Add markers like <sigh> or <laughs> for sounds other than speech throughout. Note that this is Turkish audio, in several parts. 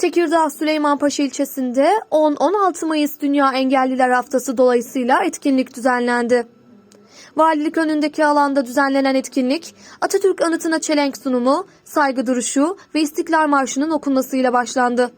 Tekirdağ Süleymanpaşa ilçesinde 10-16 Mayıs Dünya Engelliler Haftası dolayısıyla etkinlik düzenlendi. Valilik önündeki alanda düzenlenen etkinlik, Atatürk anıtına çelenk sunumu, saygı duruşu ve İstiklal Marşı'nın okunmasıyla başlandı.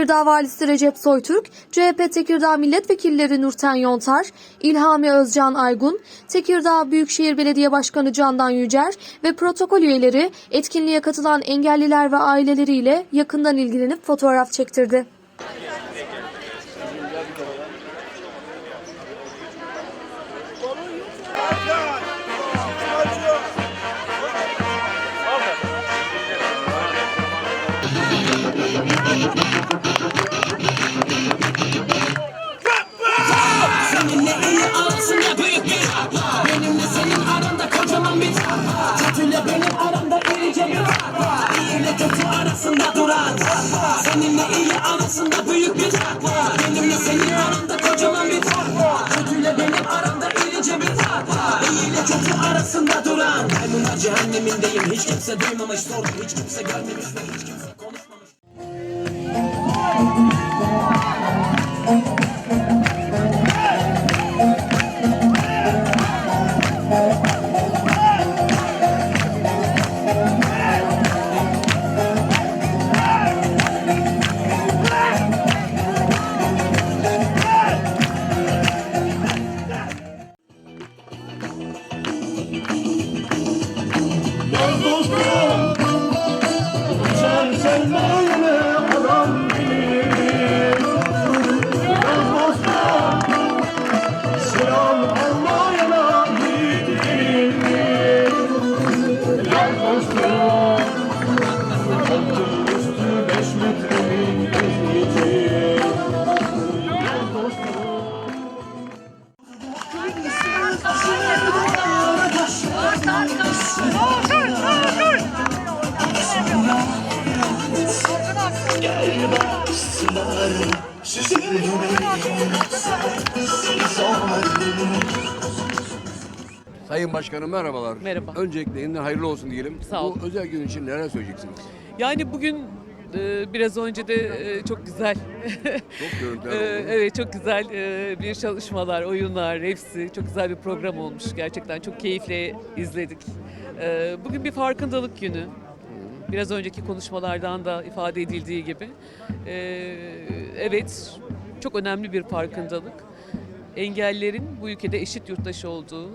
Tekirdağ Valisi Recep Soytürk, CHP Tekirdağ Milletvekilleri Nurten Yontar, İlhami Özcan Aygun, Tekirdağ Büyükşehir Belediye Başkanı Candan Yücer ve protokol üyeleri etkinliğe katılan engelliler ve aileleriyle yakından ilgilenip fotoğraf çektirdi. Seninle iyi arasında büyük bir. Benimle senin aranda kocaman bir. Kötüyle benim aramda irice bir. İyi ile kötü arasında duran. Seninle iyi arasında büyük bir. Benimle senin aranda kocaman bir. Kötüyle benim aramda irice bir. İyi ile kötü arasında duran. Maymunlar cehennemindeyim. Hiç kimse duymamış sordum. Hiç kimse görmemiş ve hiç kimse Sayın Başkanım merhabalar. Merhaba. Öncelikle yeniden hayırlı olsun diyelim. Sağ ol. Bu özel gün için neler söyleyeceksiniz? Yani bugün biraz önce de e, çok güzel, Çok görüntüler <laughs> e, oldu. evet çok güzel e, bir çalışmalar, oyunlar, hepsi çok güzel bir program olmuş. Gerçekten çok keyifle izledik. E, Bugün bir farkındalık günü. Biraz önceki konuşmalardan da ifade edildiği gibi. Evet, çok önemli bir farkındalık. Engellerin bu ülkede eşit yurttaş olduğu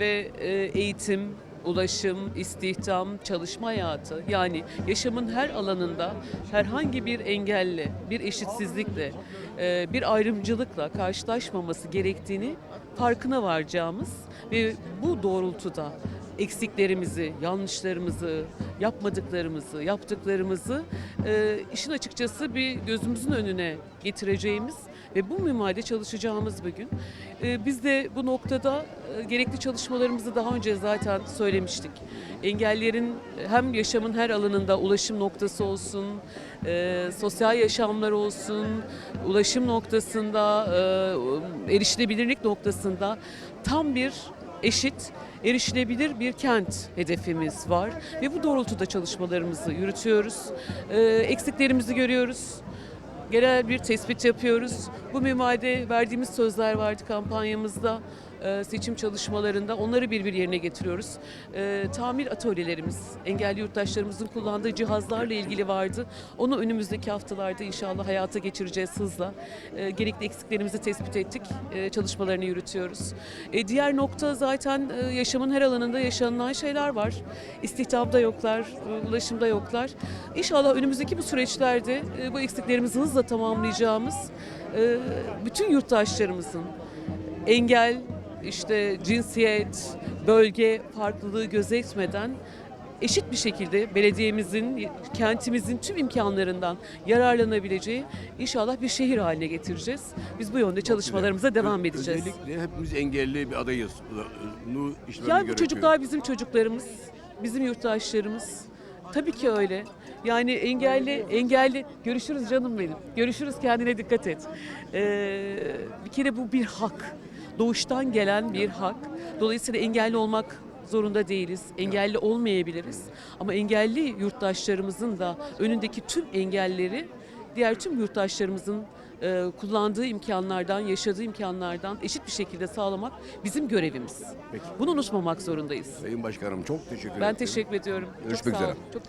ve e, eğitim, ulaşım, istihdam, çalışma hayatı yani yaşamın her alanında herhangi bir engelle, bir eşitsizlikle, e, bir ayrımcılıkla karşılaşmaması gerektiğini farkına varacağımız ve bu doğrultuda eksiklerimizi, yanlışlarımızı, yapmadıklarımızı, yaptıklarımızı e, işin açıkçası bir gözümüzün önüne getireceğimiz ve bu minvalde çalışacağımız bir gün. E, biz de bu noktada e, gerekli çalışmalarımızı daha önce zaten söylemiştik. Engellerin hem yaşamın her alanında ulaşım noktası olsun, e, sosyal yaşamlar olsun, ulaşım noktasında, e, erişilebilirlik noktasında tam bir eşit, erişilebilir bir kent hedefimiz var ve bu doğrultuda çalışmalarımızı yürütüyoruz. Ee, eksiklerimizi görüyoruz. Genel bir tespit yapıyoruz. Bu minvalde verdiğimiz sözler vardı kampanyamızda e, seçim çalışmalarında onları birbir yerine getiriyoruz. E, tamir atölyelerimiz, engelli yurttaşlarımızın kullandığı cihazlarla ilgili vardı. Onu önümüzdeki haftalarda inşallah hayata geçireceğiz hızla. E, gerekli eksiklerimizi tespit ettik, çalışmalarını yürütüyoruz. Diğer nokta zaten e, yaşamın her alanında yaşanılan şeyler var. İstihdamda yoklar, ulaşımda yoklar. İnşallah önümüzdeki bu süreçlerde bu eksiklerimizi hızla tamamlayacağımız bütün yurttaşlarımızın engel, işte cinsiyet, bölge farklılığı gözetmeden eşit bir şekilde belediyemizin, kentimizin tüm imkanlarından yararlanabileceği inşallah bir şehir haline getireceğiz. Biz bu yönde çalışmalarımıza devam edeceğiz. Özellikle hepimiz engelli bir adayız. Bunu işlememiz Yani bu çocuklar bizim çocuklarımız, bizim yurttaşlarımız. Tabii ki öyle. Yani engelli, engelli, görüşürüz canım benim. Görüşürüz kendine dikkat et. Ee, bir kere bu bir hak. Doğuştan gelen bir hak. Dolayısıyla engelli olmak zorunda değiliz. Engelli olmayabiliriz. Ama engelli yurttaşlarımızın da önündeki tüm engelleri diğer tüm yurttaşlarımızın e, kullandığı imkanlardan, yaşadığı imkanlardan eşit bir şekilde sağlamak bizim görevimiz. Peki. Bunu unutmamak zorundayız. Sayın Başkanım çok teşekkür ederim. Ben teşekkür ediyorum. Görüşmek Çok üzere. Çok